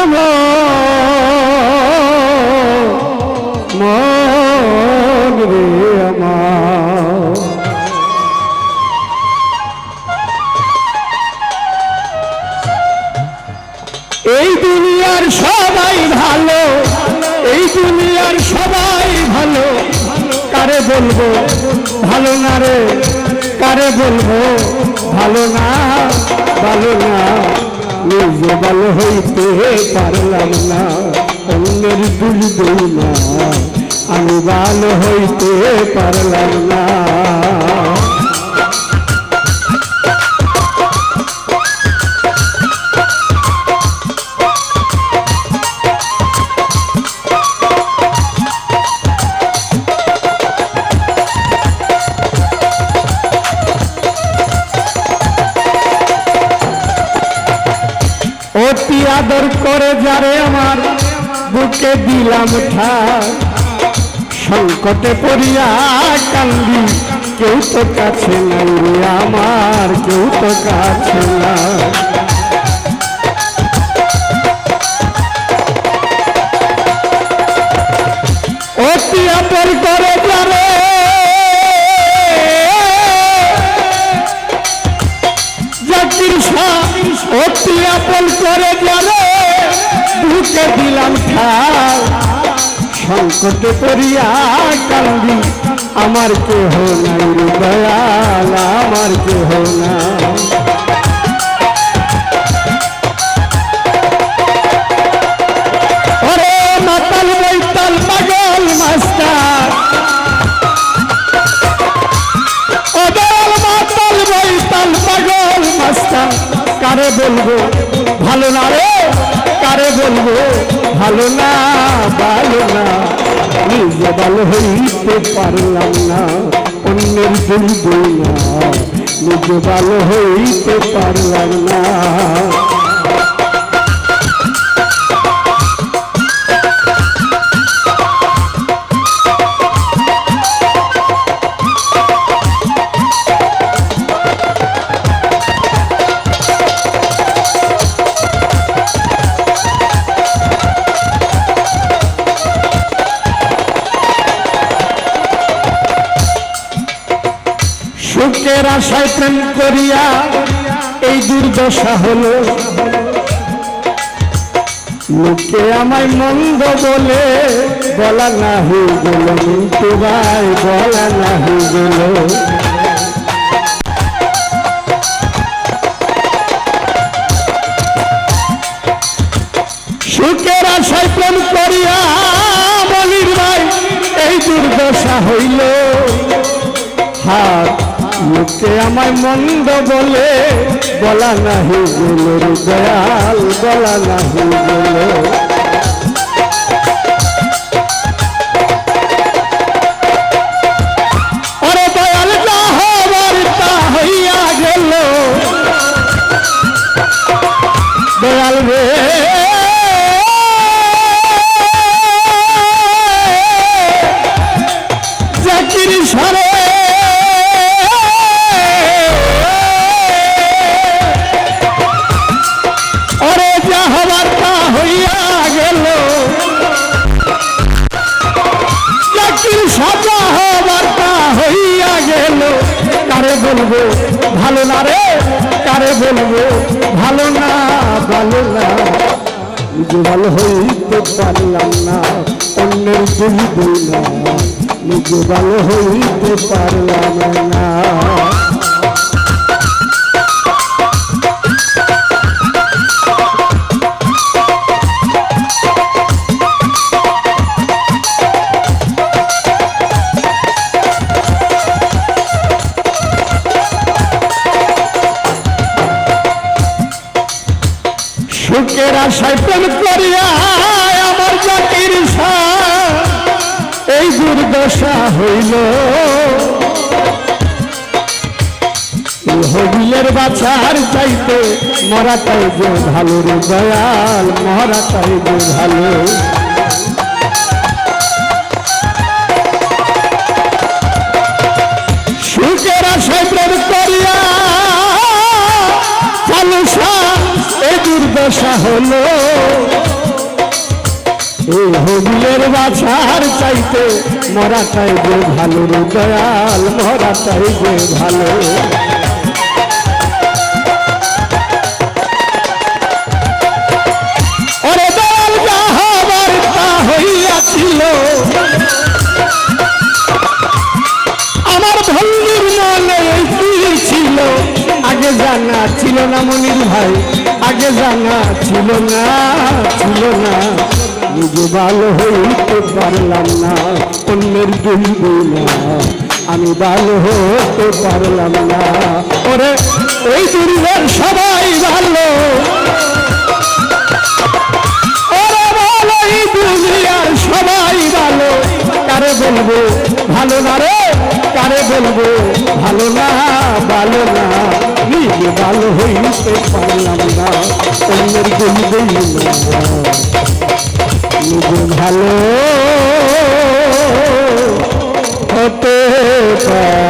এই দুনিয়ার সবাই ভালো, এই দুনিয়ার সবাই ভালো। কারে বলব? ভালো না রে? কারে বলব? ভালো না ভালো না। নিজে ভালো হইতে পারলাম না অন্যের দুই না আমি ভালো হইতে পারলাম না। অতি আদর করে যারে আমার বুকে দিলাম ঠার সংকটে পড়িয়া কান্দি, কেউ তো কাছে নাই আমার, কেউ তো কাছে না অতি আদর করে আপন করে যারে বুকে দিলাম ঠাল সংকটে পড়িয়া কান্দি, আমার কেহ নাই দয়াল, আমার কেহ না ওরে মাতাল বলব, ভালো না ভালো না, নিজে ভালো হইতে পারলাম না, অন্যের দুই না নিজে ভালো হইতে পারলাম না। সুখের আশায় প্রেম করিয়া এই দুর্দশা হলো। লোকে আমায় মন্দ বলে, বলা না নাহি গেল। কিন্তু ভাই বলা নাহি গেল। সুখের আশায় প্রেম করিয়া বলির ভাই, এই দুর্দশা হইল। হাত লোকে আমায় মন্দ বলে বলা নাহি বলে দয়াল বলা নাহি গেল কারে বলব? ভালো না রে? কারে বলব? ভালো না ভালো না। নিজে ভালো হইতে পারলাম না, অন্যের বলি বললাম নিজে ভালো হইতে পারলাম না। সুখের আশায় প্রেম করিয়া আমার জাতির এই দুর্দশা হইল। হবিলের বাছার চাইতে মরাটাই যে ভালো রে দয়াল, মরাটাই যে ভালো। হলো এই হবিলের বাছার চাইতে মরাটাই যে ভালো দয়াল মরাটাই যে ভালো। জানা ছিল না মনির ভাই। আগে জানা ছিল না ছিল না। নিজে ভালো হইতে পারলাম না, অন্যের দুই না। আমি ভালো হতে পারলাম না। ওরে ওই দুর্গের সবাই ভালো। সবাই ভালো। কারে বলব, ভালো না রে? কারে বলব, ভালো না ভালো না। নিজে ভালো হইতে পারলাম না অন্যের বলবেই না নিজে ভালো হতে পারলাম না